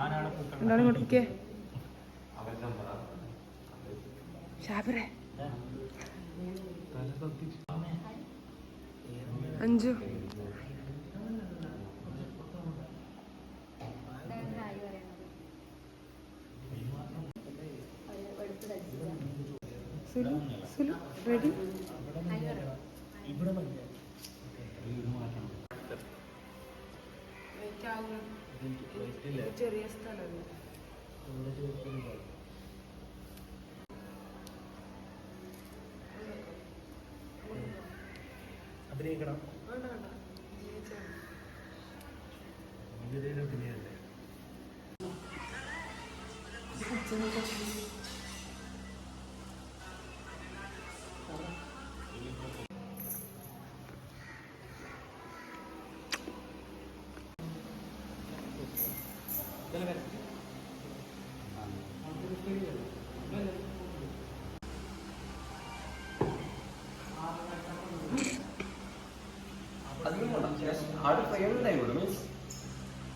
എന്താണ് ഇങ്ങോട്ടേക്ക് ഷാബിറെ അഞ്ചു. സുലു സുലു റെഡി ഇവിടെ വെയിറ്റ് അഭിനയിക്കണം വേണ്ട വേണ്ട. അഭിനയിക്കണം അഭിനയല്ലേ? അധികം. Just അവിടെ frame ഉണ്ടായിക്കോട്ടെ. Means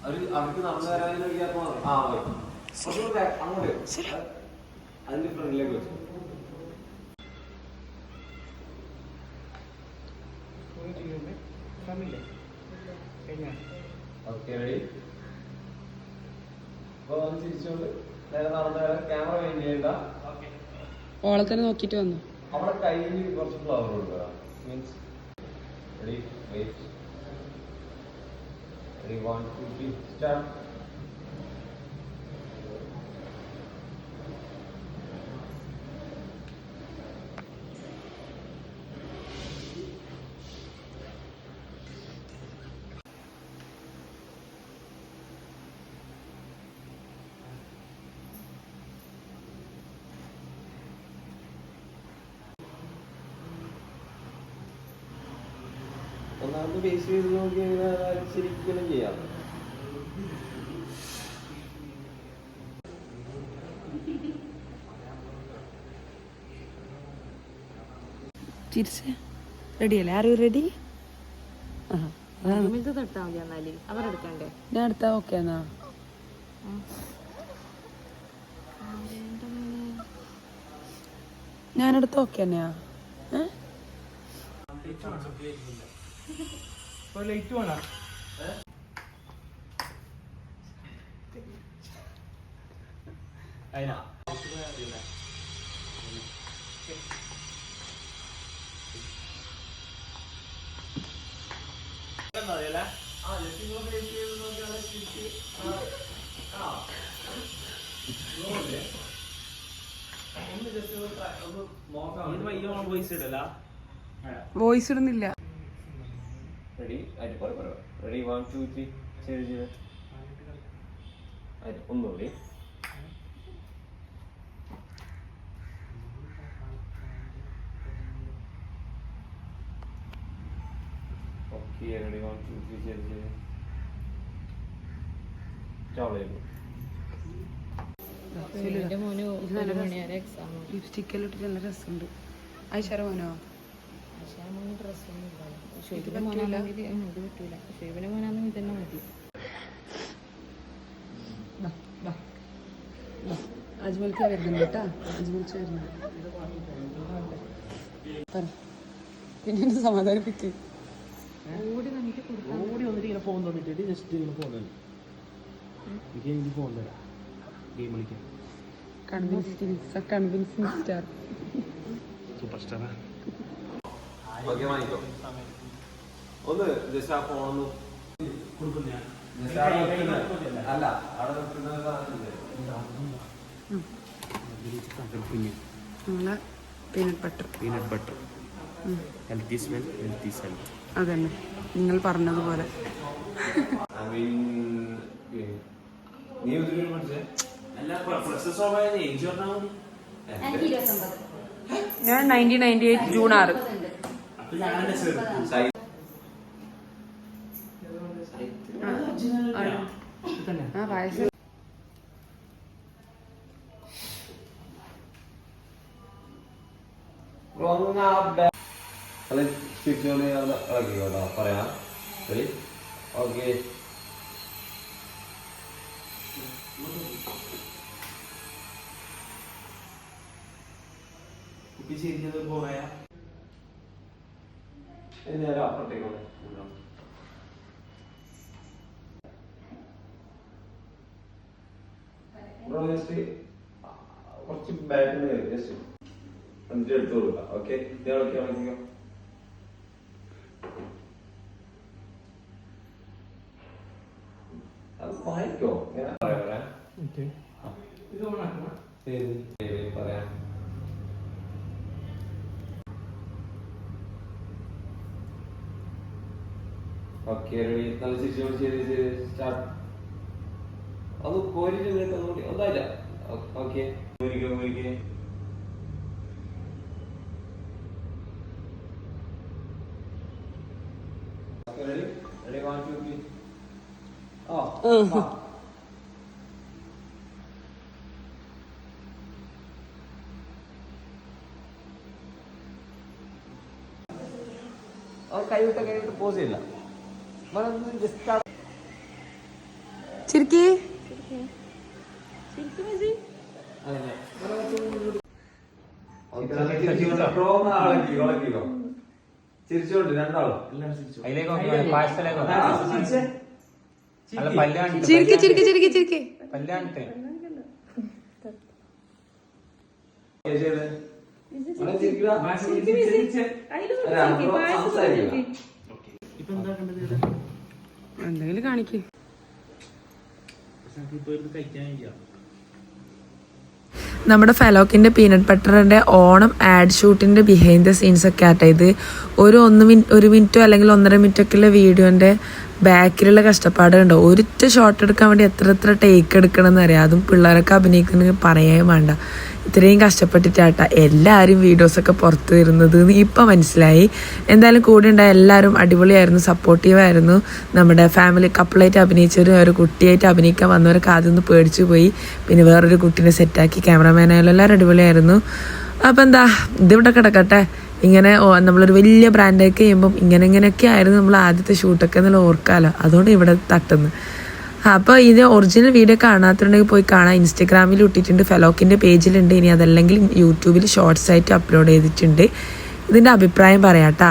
അവർ അവർക്ക് നടന്നു gap മാത്രം. ആ. കുറച്ചുകൂടെ അങ്ങോട്ട്. അതിന്റെ ഫ്രണ്ടിലേക്ക് വെച്ചു ഓക്കെ റെഡി അപ്പൊ ഒന്ന് ചിരിച്ചോണ്ട് നേരെ നടന്നു വരാൻ ക്യാമറ വെയിൻ ചെയ്യണ്ട. ഓളെ തന്നെ നോക്കിയിട്ട് വന്നു. അവിടെ കയ്യിൽ കുറച്ച് ഫ്ലവർ കൊടുക്കുക means ready wait ready one two three start ഒന്നാമത് ബേസ് ചെയ്ത് നോക്കി ശരിക്കും ചെയ്യാം. ചിരിച്ച്? റെഡിയല്ലേ? ആരും റെഡി ഞാൻ എടുത്താ ഓക്കെ എന്നാ. ഞാനെടുത്ത ഓക്കെ തന്നെയാ. ഏ? ലൈറ്റ് വേണം. അതിനാ വോയിസ് ഇടുന്നില്ല. റെഡി ആയിട്ട് പോലെ പോലെ റെഡി വൺ ടു ത്രീ ചെയ്ത് ചെയ്ത് ആയിട്ട് ഒന്നുകൂടി okay ready one two three ചെയ്ത് ചെയ്ത് ചോളയുന്നു എന്റെ മോന് നല്ല മണി വരെ എക്സാം ലിപ്സ്റ്റിക്കെല്ലാം ഇട്ടിട്ട് നല്ല രസമുണ്ട്. ഐശ്വര മോനോ? പക്ഷെ ആ മോന് ഡ്രസ്സൊന്നും ഇല്ല ഷെയ്ബിന്റെ മോനാണെങ്കിൽ ഇത് പറ്റൂല ഷെയ്ബിന്റെ മോനാണെങ്കിൽ ഇതന്നെ മതി അജ്മൽക്ക് വരുന്നുണ്ട് കേട്ടാ. അജ്മൽക്ക് വരുന്നുണ്ട് പറ. പിന്നെ എന്നെ സമാധാനിപ്പിക്ക്. ഓടി വന്നിട്ട് കൊടുക്കാം ഓടി വന്നിട്ട് ഇങ്ങനെ ഫോൺ തന്നിട്ട്. ജസ്റ്റ് ഇങ്ങനെ ഫോൺ തന്നെ. എനിക്ക് എനിക്ക് ഫോൺ തരാം. ഗെയിം കളിക്കാൻ. കൺവിൻസിങ് കൺവിൻസിങ് സ്റ്റാർ സൂപ്പർ സ്റ്റാറാ ഓക്കെ വാങ്ങിക്കോ ഒന്ന് ജസ്റ്റ് ആ അല്ല അവിടെ വെക്കുന്ന സാധനമില്ലേ? കുഞ്ഞ് നമ്മളെ peanut butter peanut butter healthy smell healthy self അതന്നെ. നിങ്ങൾ പറഞ്ഞതുപോലെ. നീ ഞാൻ നയന്റീൻ നയന്റി എയ്റ്റ് ജൂൺ ആറ്. ആ പായസം. പറയാം ഓക്കെ കുട്ടി ശരിക്കും പോയാ? നേരെ അപ്പുറത്തേക്ക് പോണേ. ബ്രോ ജസ്റ്റ് കുറച്ച് ബാക്കിൽ നിന്ന് ജസ്റ്റ് എന്നിട്ട് എടുത്തു കൊടുക്കാം ഓക്കെ ഇളക്കി ഇളക്കിക്കോ അത് വായിക്കോ ഞാൻ പറയാം പറയാം ഇത് പറയാം ഓക്കെ നല്ല ചിരിച്ചോട് ചെയ്ത് ശരി സ്റ്റാർട്ട് അത് കോരിട്ട് നിങ്ങൾക്ക് ഒന്നുകൂടി ഒന്നായില്ല okay കോരിക്കേ ready ready one two three ഓ കൈവിട്ട കൈവിട്ട് പോസ് ചെയ്യില്ല. ജസ്റ്റ് ചിരിക്കി. ചിരിച്ചോണ്ട് രണ്ടാളും. അതിലേക്ക് പാഴ്സലേക്ക് ചിരിക്കി. ചിരിക്കി ചിരിക്കി ചിരിക്കി പല്ല് കാണിക്ക്. ഇപ്പൊ എന്താ ഇത്? എന്തെങ്കിലും കാണിക്ക്. നമ്മുടെ ഫെലോക്കിന്റെ പീനട്ട് ബട്ടറിന്റെ ഓണം ആഡ് ഷൂട്ടിന്റെ ബിഹൈൻഡ് ദ സീൻസ് ഒക്കെ ആട്ടെ. ഇത് ഒരു ഒന്ന് മിനിറ്റ് ഒരു മിനിറ്റോ അല്ലെങ്കിൽ ഒന്നര മിനിറ്റൊക്കെയുള്ള വീഡിയോന്റെ ബാക്കിലുള്ള കഷ്ടപ്പാട് കണ്ടോ ഒരിറ്റ ഷോട്ട് എടുക്കാൻ വേണ്ടി എത്ര എത്ര ടേക്ക് എടുക്കണം എന്നറിയാം അതും പിള്ളേരൊക്കെ അഭിനയിക്കുന്നത് പറയാൻ വേണ്ട. ഇത്രയും കഷ്ടപ്പെട്ടിട്ടാട്ട എല്ലാവരും വീഡിയോസൊക്കെ പുറത്ത് വരുന്നത് എന്ന് ഇപ്പം മനസ്സിലായി. എന്തായാലും കൂടെ ഉണ്ടായ എല്ലാവരും അടിപൊളിയായിരുന്നു സപ്പോർട്ടീവായിരുന്നു നമ്മുടെ ഫാമിലി കപ്പിളായിട്ട് അഭിനയിച്ചവരും ഒരു കുട്ടിയായിട്ട് അഭിനയിക്കാൻ വന്നവരൊക്കെ ആദ്യം ഒന്ന് പേടിച്ചു പോയി. പിന്നെ വേറൊരു കുട്ടീനെ സെറ്റാക്കി ക്യാമറമാനായാലും എല്ലാവരും അടിപൊളിയായിരുന്നു. അപ്പം എന്താ ഇതിവിടെ കിടക്കട്ടെ? ഇങ്ങനെ നമ്മളൊരു വലിയ ബ്രാൻഡൊക്കെ ചെയ്യുമ്പം ഇങ്ങനെ ഇങ്ങനെയൊക്കെ ആയിരുന്നു നമ്മൾ ആദ്യത്തെ ഷൂട്ടൊക്കെ എന്നുള്ള ഓർക്കാലോ. അതുകൊണ്ട് ഇവിടെ തട്ടുന്നു. അപ്പോൾ ഇത് ഒറിജിനൽ വീഡിയോ കാണാത്തുണ്ടെങ്കിൽ പോയി കാണാം. ഇൻസ്റ്റഗ്രാമിൽ ഇട്ടിട്ടുണ്ട് ഫെലോക്കിന്റെ പേജിലുണ്ട് ഇനി അതല്ലെങ്കിൽ യൂട്യൂബിൽ ഷോർട്സ് ആയിട്ട് അപ്ലോഡ് ചെയ്തിട്ടുണ്ട്. ഇതിന്റെ അഭിപ്രായം പറയാട്ടാ